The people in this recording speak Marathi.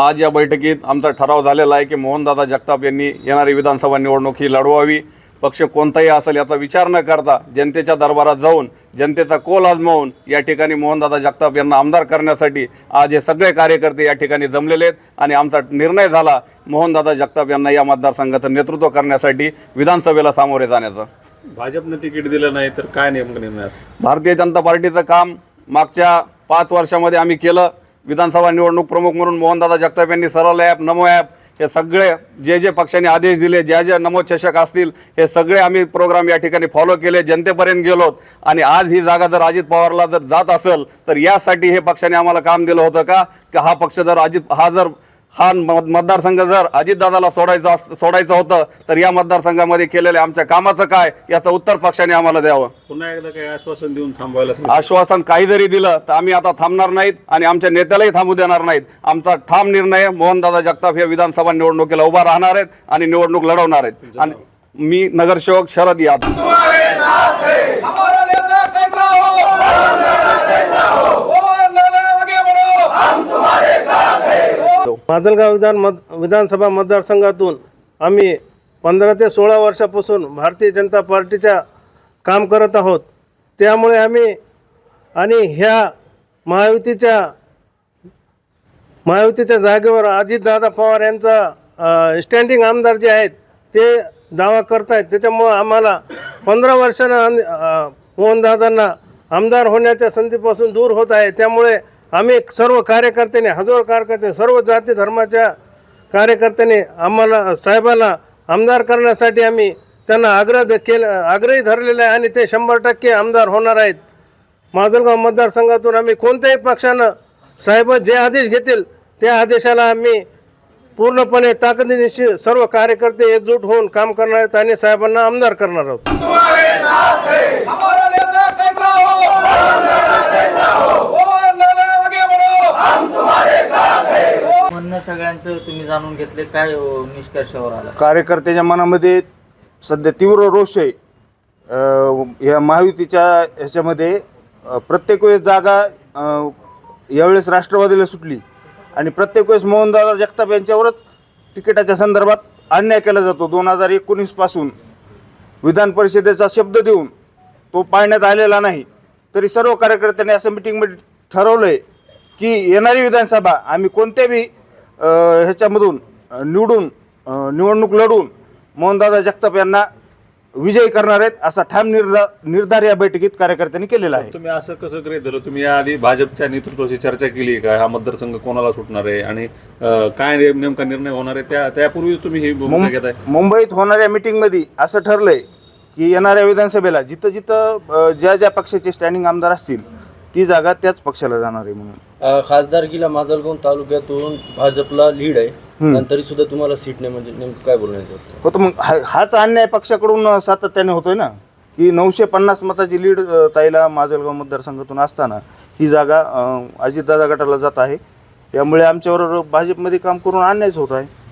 आज या बैठकीत आमचा ठराव झालेला आहे की मोहनदादा जगताप यांनी येणारी विधानसभा निवडणूक ही लढवावी. पक्ष कोणताही असेल याचा विचार न करता जनतेच्या दरबारात जाऊन जनतेचा कोल आजमावून या ठिकाणी मोहनदादा जगताप यांना आमदार करण्यासाठी आज हे सगळे कार्यकर्ते या ठिकाणी जमलेले आहेत आणि आमचा निर्णय झाला मोहनदादा जगताप यांना या मतदारसंघाचं नेतृत्व करण्यासाठी विधानसभेला सामोरे जाण्याचा. भाजपनं तिकीट दिलं नाही तर काय नेमकं निर्णय भारतीय जनता पार्टीचं काम मागच्या पाच वर्षामध्ये आम्ही केलं. विधानसभा निवडणूक प्रमुख म्हणून मोहनदादा जगताप यांनी सरळ ॲप नमो ॲप हे सगळे जे जे पक्षांनी आदेश दिले ज्या ज्या नमो चषक असतील हे सगळे आम्ही प्रोग्राम या ठिकाणी फॉलो केले जनतेपर्यंत गेलोत. आणि आज ही जागा जर अजित पवारला जर जात असेल तर यासाठी हे पक्षाने आम्हाला काम दिलं होतं का? की हा पक्ष जर अजित हा जर हा मत- मतदारसंघ जर अजितदादाला सोडायचा अस- सोडायचं होतं तर या मतदारसंघामध्ये केलेल्या आमच्या कामाचं काय याचं उत्तर पक्षाने आम्हाला द्यावं. पुन्हा एकदा काही आश्वासन देऊन थांबवायला. आश्वासन काही जरी दिलं तर आम्ही आता थांबणार नाहीत आणि आमच्या नेत्यालाही थांबू देणार नाहीत. आमचा ठाम निर्णय मोहनदादा जगताप हे विधानसभा निवडणुकीला उभा राहणार आहेत आणि निवडणूक लढवणार आहेत. आणि मी नगरसेवक शरद यादव. माजलगाव विधान मत विधानसभा मतदारसंघातून आम्ही पंधरा ते सोळा वर्षापासून भारतीय जनता पार्टीच्या काम करत आहोत. त्यामुळे आम्ही आणि ह्या महायुतीच्या महायुतीच्या जागेवर अजितदादा पवार यांचा स्टँडिंग आमदार जे आहेत ते दावा करत आहेत त्याच्यामुळं आम्हाला पंधरा वर्षानं मोहनदादांना आमदार होण्याच्या संधीपासून दूर होत आहे. त्यामुळे आम्ही सर्व कार्यकर्त्यांनी हजारो कार्यकर्ते सर्व जाती धर्माच्या कार्यकर्त्यांनी आम्हाला साहेबाला आमदार करण्यासाठी आम्ही त्यांना आग्रह केलं आग्रही धरलेला आहे आणि ते शंभर टक्के आमदार होणार आहेत. माजलगाव मतदारसंघातून आम्ही कोणत्याही पक्षानं साहेब जे आदेश घेतील त्या आदेशाला आम्ही पूर्णपणे ताकदीनिशी सर्व कार्यकर्ते एकजूट होऊन काम करणार आहेत आणि साहेबांना आमदार करणार आहोत. तुम्ही जाणून घेतले काय हो निष्कर्षावर आला? कार्यकर्त्याच्या मनामध्ये सध्या तीव्र रोष आहे. अ, या महायुतीच्या ह्याच्यामध्ये अ, प्रत्येक वेळेस जागा अ, यावेळेस राष्ट्रवादीला सुटली आणि प्रत्येक वेळेस मोहनदादा जगताप यांच्यावरच तिकिटाच्या संदर्भात अन्याय केला जातो. दोन हजार एकोणीसपासून विधान परिषदेचा शब्द देऊन तो पाळण्यात आलेला नाही. तरी सर्व कार्यकर्त्यांनी असं मिटिंगमध्ये ठरवलं आहे की येणारी विधानसभा आम्ही कोणत्याही ह्याच्यामधून निवडून निवडणूक लढून मोहनदादा जगताप यांना विजयी करणार आहेत असा ठाम निर्धार निर्धार या बैठकीत कार्यकर्त्यांनी केलेला आहे. तुम्ही असं कसं गृहीत धरलं? तुम्ही याआधी भाजपच्या नेतृत्वाशी चर्चा केली का? हा मतदारसंघ कोणाला सुटणार आहे? आणि काय नेमका निर्णय होणार आहे? त्या त्यापूर्वीच तुम्ही ही मुं- घेताय. मुंबईत होणाऱ्या मिटिंगमध्ये असं ठरलंय की येणाऱ्या विधानसभेला जिथं जिथं ज्या ज्या पक्षाचे स्टँडिंग आमदार असतील ती जागा त्याच पक्षाला जाणार आहे म्हणून. अ, खासदारकीला माजलगाव तालुक्यातून भाजपला लीड आहे. पण तरी सुद्धा तुम्हाला सीट नाही म्हणजे नेमकं काय बोलण्याचं होतं? होतं मग हा हाच अन्याय पक्षाकडून अ, सातत्याने होतोय ना? की नऊशे पन्नास मताची लीड अ, ताईला माजलगाव मतदारसंघातून असताना ही जागा अ, अजितदादा गटाला जात आहे. त्यामुळे आमच्यावर भाजपमध्ये काम करून अन्यायच होत आहे.